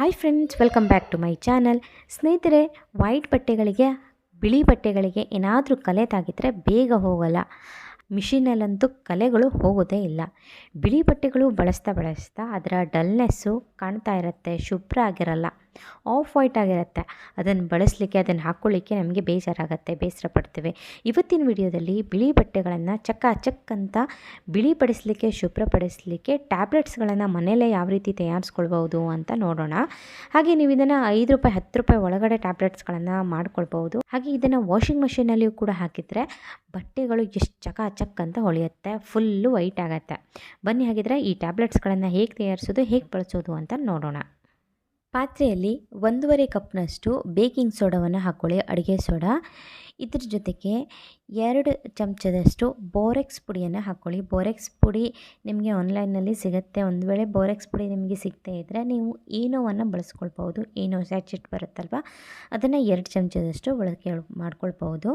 Hi friends welcome back to my channel ಸ್ನೇಹಿತರೆ white ಬಟ್ಟೆಗಳಿಗೆ, ಬಿಳಿ ಬಟ್ಟೆಗಳಿಗೆ ಏನಾದರೂ ಕಲೆ ತಾಗಿದ್ರೆ ಬೇಗ ಹೋಗಲ್ಲ. ಮಿಷಿನಲ್ಲಂತೂ ಕಲೆಗಳು ಹೋಗೋದೇ ಇಲ್ಲ. ಬಿಳಿ ಬಟ್ಟೆಗಳು ಬಳಸ್ತಾ ಬಳಸ್ತಾ ಅದರ ಡಲ್ನೆಸ್ಸು ಕಾಣ್ತಾ ಇರುತ್ತೆ, ಶುಭ್ರ ಆಗಿರಲ್ಲ. ಆಫ್ ವೈಟ್ ಆಗಿರುತ್ತೆ. ಅದನ್ನು ಬಳಸಲಿಕ್ಕೆ, ಅದನ್ನು ಹಾಕ್ಕೊಳ್ಳಿಕ್ಕೆ ನಮಗೆ ಬೇಜಾರಾಗುತ್ತೆ ಬೇಸರ ಪಡ್ತೇವೆ ಇವತ್ತಿನ ವಿಡಿಯೋದಲ್ಲಿ ಬಿಳಿ ಬಟ್ಟೆಗಳನ್ನು ಚಕ್ಕ ಚಕ್ ಅಂತ ಬಿಳಿಪಡಿಸಲಿಕ್ಕೆ ಶುಭ್ರಪಡಿಸಲಿಕ್ಕೆ ಟ್ಯಾಬ್ಲೆಟ್ಸ್ಗಳನ್ನು ಮನೆಯಲ್ಲೇ ಯಾವ ರೀತಿ ತಯಾರಿಸ್ಕೊಳ್ಬೋದು ಅಂತ ನೋಡೋಣ. ಹಾಗೆ ನೀವು ಇದನ್ನು ಐದು ರೂಪಾಯಿ, ಹತ್ತು ರೂಪಾಯಿ ಒಳಗಡೆ ಟ್ಯಾಬ್ಲೆಟ್ಸ್ಗಳನ್ನು ಮಾಡ್ಕೊಳ್ಬೋದು ಹಾಗೆ ಇದನ್ನು ವಾಷಿಂಗ್ ಮಷೀನಲ್ಲಿಯೂ ಕೂಡ ಹಾಕಿದರೆ ಬಟ್ಟೆಗಳು ಎಷ್ಟು ಚಕ ಚಕ್ ಅಂತ ಹೊಳೆಯುತ್ತೆ, ಫುಲ್ಲು ವೈಟ್ ಆಗುತ್ತೆ. ಬನ್ನಿ ಹಾಗಿದ್ರೆ ಈ ಟ್ಯಾಬ್ಲೆಟ್ಸ್ಗಳನ್ನು ಹೇಗೆ ತಯಾರಿಸೋದು, ಹೇಗೆ ಬಳಸೋದು ಅಂತ ನೋಡೋಣ. ಪಾತ್ರೆಯಲ್ಲಿ ಒಂದೂವರೆ ಕಪ್ನಷ್ಟು ಬೇಕಿಂಗ್ ಸೋಡಾವನ್ನು ಹಾಕ್ಕೊಳ್ಳಿ ಅಡುಗೆ ಸೋಡಾ. ಇದ್ರ ಜೊತೆಗೆ ಎರಡು ಚಮಚದಷ್ಟು ಬೋರೆಕ್ಸ್ ಪುಡಿಯನ್ನು ಹಾಕ್ಕೊಳ್ಳಿ ಬೋರೆಕ್ಸ್ ಪುಡಿ ನಿಮಗೆ ಆನ್ಲೈನಲ್ಲಿ ಸಿಗುತ್ತೆ. ಒಂದು ವೇಳೆ ಬೋರೆಕ್ಸ್ ಪುಡಿ ನಿಮಗೆ ಸಿಗದೇ ಇದ್ದರೆ ನೀವು ಈನೋವನ್ನು ಬಳಸ್ಕೊಳ್ಬೋದು ಈನೋ ಸ್ಯಾಚೆಟ್ ಬರುತ್ತಲ್ವ? ಅದನ್ನು ಎರಡು ಚಮಚದಷ್ಟು ಬಳಕೆ ಮಾಡ್ಕೊಳ್ಬೋದು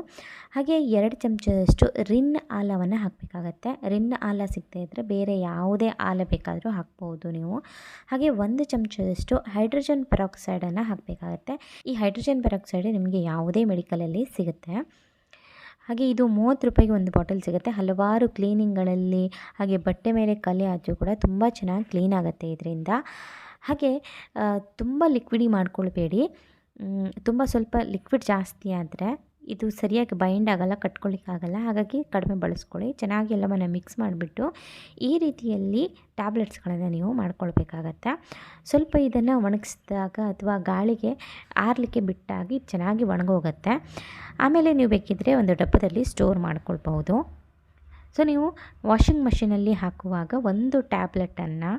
ಹಾಗೆ ಎರಡು ಚಮಚದಷ್ಟು ರಿನ್ ಆಲವನ್ನು ಹಾಕಬೇಕಾಗತ್ತೆ. ರಿನ್ ಆಲ ಸಿಗದೇ ಇದ್ದರೆ ಬೇರೆ ಯಾವುದೇ ಆಲ ಬೇಕಾದರೂ ಹಾಕ್ಬೋದು ನೀವು. ಹಾಗೆ ಒಂದು ಚಮಚದಷ್ಟು ಹೈಡ್ರೋಜನ್ ಪೆರಾಕ್ಸೈಡನ್ನು ಹಾಕಬೇಕಾಗತ್ತೆ. ಈ ಹೈಡ್ರೋಜನ್ ಪೆರಾಕ್ಸೈಡ್ ನಿಮಗೆ ಯಾವುದೇ ಮೆಡಿಕಲಲ್ಲಿ ಸಿಗುತ್ತೆ. ಹಾಗೆ ಇದು ಮೂವತ್ತು ರೂಪಾಯಿಗೆ ಒಂದು ಬಾಟಲ್ ಸಿಗುತ್ತೆ. ಹಲವಾರು ಕ್ಲೀನಿಂಗ್ಗಳಲ್ಲಿ ಹಾಗೆ ಬಟ್ಟೆ ಮೇಲೆ ಕಲೆ ಆದರೂ ಕೂಡ ತುಂಬ ಚೆನ್ನಾಗಿ ಕ್ಲೀನ್ ಆಗುತ್ತೆ ಇದರಿಂದ. ಹಾಗೆ ತುಂಬ ಲಿಕ್ವಿಡಿ ಮಾಡ್ಕೊಳ್ಬೇಡಿ. ತುಂಬ ಸ್ವಲ್ಪ ಲಿಕ್ವಿಡ್ ಜಾಸ್ತಿ ಆದರೆ ಇದು ಸರಿಯಾಗಿ ಬೈಂಡ್ ಆಗೋಲ್ಲ ಕಟ್ಕೊಳ್ಳಿಕ್ಕಾಗಲ್ಲ ಹಾಗಾಗಿ ಕಡಿಮೆ ಬಳಸ್ಕೊಳ್ಳಿ. ಚೆನ್ನಾಗಿ ಎಲ್ಲವನ್ನು ಮಿಕ್ಸ್ ಮಾಡಿಬಿಟ್ಟು ಈ ರೀತಿಯಲ್ಲಿ ಟ್ಯಾಬ್ಲೆಟ್ಸ್ಗಳನ್ನು ನೀವು ಮಾಡ್ಕೊಳ್ಬೇಕಾಗತ್ತೆ? ಸ್ವಲ್ಪ ಇದನ್ನು ಒಣಗಿಸಿದಾಗ ಅಥವಾ ಗಾಳಿಗೆ ಆರಲಿಕ್ಕೆ ಬಿಟ್ಟಾಗಿ ಚೆನ್ನಾಗಿ ಒಣಗೋಗುತ್ತೆ. ಆಮೇಲೆ ನೀವು ಬೇಕಿದ್ದರೆ ಒಂದು ಡಬ್ಬದಲ್ಲಿ ಸ್ಟೋರ್ ಮಾಡ್ಕೊಳ್ಬಹುದು. ಸೊ ನೀವು ವಾಷಿಂಗ್ ಮಷಿನಲ್ಲಿ ಹಾಕುವಾಗ ಒಂದು ಟ್ಯಾಬ್ಲೆಟನ್ನು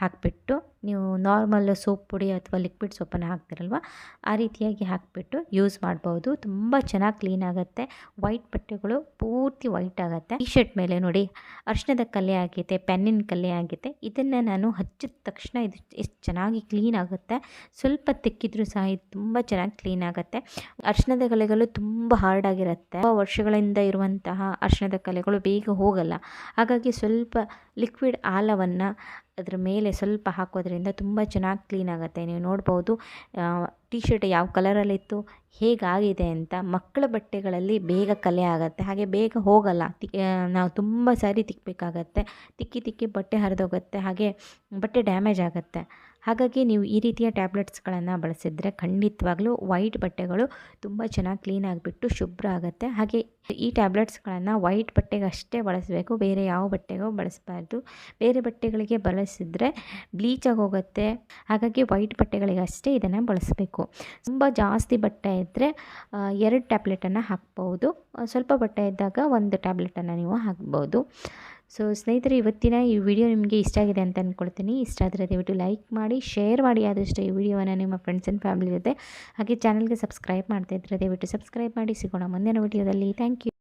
ಹಾಕಿಬಿಟ್ಟು ನೀವು ನಾರ್ಮಲ್ ಸೋಪ್ ಪುಡಿ ಅಥವಾ ಲಿಕ್ವಿಡ್ ಸೋಪನ್ನು ಹಾಕ್ತಿರಲ್ವ, ಆ ರೀತಿಯಾಗಿ ಹಾಕಿಬಿಟ್ಟು ಯೂಸ್ ಮಾಡ್ಬೋದು. ತುಂಬ ಚೆನ್ನಾಗಿ ಕ್ಲೀನ್ ಆಗುತ್ತೆ. ವೈಟ್ ಬಟ್ಟೆಗಳು ಪೂರ್ತಿ ವೈಟ್ ಆಗುತ್ತೆ. ಟಿ ಶರ್ಟ್ ಮೇಲೆ ನೋಡಿ, ಅರ್ಶಿಣದ ಕಲೆ ಆಗಿದೆ ಪೆನ್ನಿನ ಕಲೆ ಆಗಿದೆ ಇದನ್ನು ನಾನು ಹಚ್ಚಿದ ತಕ್ಷಣ ಇದು ಎಷ್ಟು ಚೆನ್ನಾಗಿ ಕ್ಲೀನ್ ಆಗುತ್ತೆ. ಸ್ವಲ್ಪ ತಿಕ್ಕಿದ್ರೂ ಸಹ ಇದು ತುಂಬ ಚೆನ್ನಾಗಿ ಕ್ಲೀನ್ ಆಗುತ್ತೆ. ಅರ್ಶಿಣದ ಕಲೆಗಳು ತುಂಬ ಹಾರ್ಡ್ ಆಗಿರುತ್ತೆ. ವರ್ಷಗಳಿಂದ ಇರುವಂತಹ ಅರ್ಶಿಣದ ಕಲೆಗಳು ಬೇಗ ಹೋಗಲ್ಲ. ಹಾಗಾಗಿ ಸ್ವಲ್ಪ ಲಿಕ್ವಿಡ್ ಆಲವನ್ನು ಅದರ ಮೇಲೆ ಸ್ವಲ್ಪ ಹಾಕೋದ್ರಿಂದ ತುಂಬ ಚೆನ್ನಾಗಿ ಕ್ಲೀನ್ ಆಗುತ್ತೆ. ನೀವು ನೋಡ್ಬೋದು ಟಿ ಶರ್ಟ್ ಯಾವ ಕಲರಲ್ಲಿತ್ತು ಹೇಗಾಗಿದೆ ಅಂತ ಮಕ್ಕಳ ಬಟ್ಟೆಗಳಲ್ಲಿ ಬೇಗ ಕಲೆ ಆಗುತ್ತೆ. ಹಾಗೆ ಬೇಗ ಹೋಗಲ್ಲ. ನಾವು ತುಂಬ ಸಾರಿ ತಿಕ್ಕಬೇಕಾಗತ್ತೆ ತಿಕ್ಕಿ ತಿಕ್ಕಿ ಬಟ್ಟೆ ಹರಿದೋಗುತ್ತೆ. ಹಾಗೆ ಬಟ್ಟೆ ಡ್ಯಾಮೇಜ್ ಆಗುತ್ತೆ. ಹಾಗಾಗಿ ನೀವು ಈ ರೀತಿಯ ಟ್ಯಾಬ್ಲೆಟ್ಸ್ಗಳನ್ನು ಬಳಸಿದರೆ ಖಂಡಿತವಾಗ್ಲೂ ವೈಟ್ ಬಟ್ಟೆಗಳು ತುಂಬ ಚೆನ್ನಾಗಿ ಕ್ಲೀನ್ ಆಗಿಬಿಟ್ಟು ಶುಭ್ರ ಆಗುತ್ತೆ. ಹಾಗೆ ಈ ಟ್ಯಾಬ್ಲೆಟ್ಸ್ಗಳನ್ನು ವೈಟ್ ಬಟ್ಟೆಗೆ ಅಷ್ಟೇ ಬಳಸಬೇಕು, ಬೇರೆ ಯಾವ ಬಟ್ಟೆಗೂ ಬಳಸಬಾರ್ದು. ಬೇರೆ ಬಟ್ಟೆಗಳಿಗೆ ಬಳಸಿದರೆ ಬ್ಲೀಚ್ ಆಗೋಗುತ್ತೆ. ಹಾಗಾಗಿ ವೈಟ್ ಬಟ್ಟೆಗಳಿಗೆ ಅಷ್ಟೇ ಇದನ್ನು ಬಳಸಬೇಕು. ತುಂಬ ಜಾಸ್ತಿ ಬಟ್ಟೆ ಇದ್ದರೆ ಎರಡು ಟ್ಯಾಬ್ಲೆಟನ್ನು ಹಾಕ್ಬೋದು. ಸ್ವಲ್ಪ ಬಟ್ಟೆ ಇದ್ದಾಗ ಒಂದು ಟ್ಯಾಬ್ಲೆಟನ್ನು ನೀವು ಹಾಕ್ಬೋದು. ಸೊ ಸ್ನೇಹಿತರೆ, ಇವತ್ತಿನ ಈ ವಿಡಿಯೋ ನಿಮಗೆ ಇಷ್ಟ ಆಗಿದೆ ಅಂತ ಅಂದ್ಕೊಳ್ತೀನಿ ಇಷ್ಟ ಆದರೆ ದಯವಿಟ್ಟು ಲೈಕ್ ಮಾಡಿ, ಶೇರ್ ಮಾಡಿ, ಆದಷ್ಟು ಈ ವಿಡಿಯೋವನ್ನು ನಿಮ್ಮ ಫ್ರೆಂಡ್ಸ್ ಆ್ಯಂಡ್ ಫ್ಯಾಮಿಲಿ ಜೊತೆ. ಹಾಗೆ ಚಾನಲ್ಗೆ ಸಬ್ಸ್ಕ್ರೈಬ್ ಮಾಡ್ತಾ ಇದ್ದರೆ ದಯವಿಟ್ಟು ಸಬ್ಸ್ಕ್ರೈಬ್ ಮಾಡಿ. ಸಿಗೋಣ ಮುಂದಿನ ವಿಡಿಯೋದಲ್ಲಿ. Thank you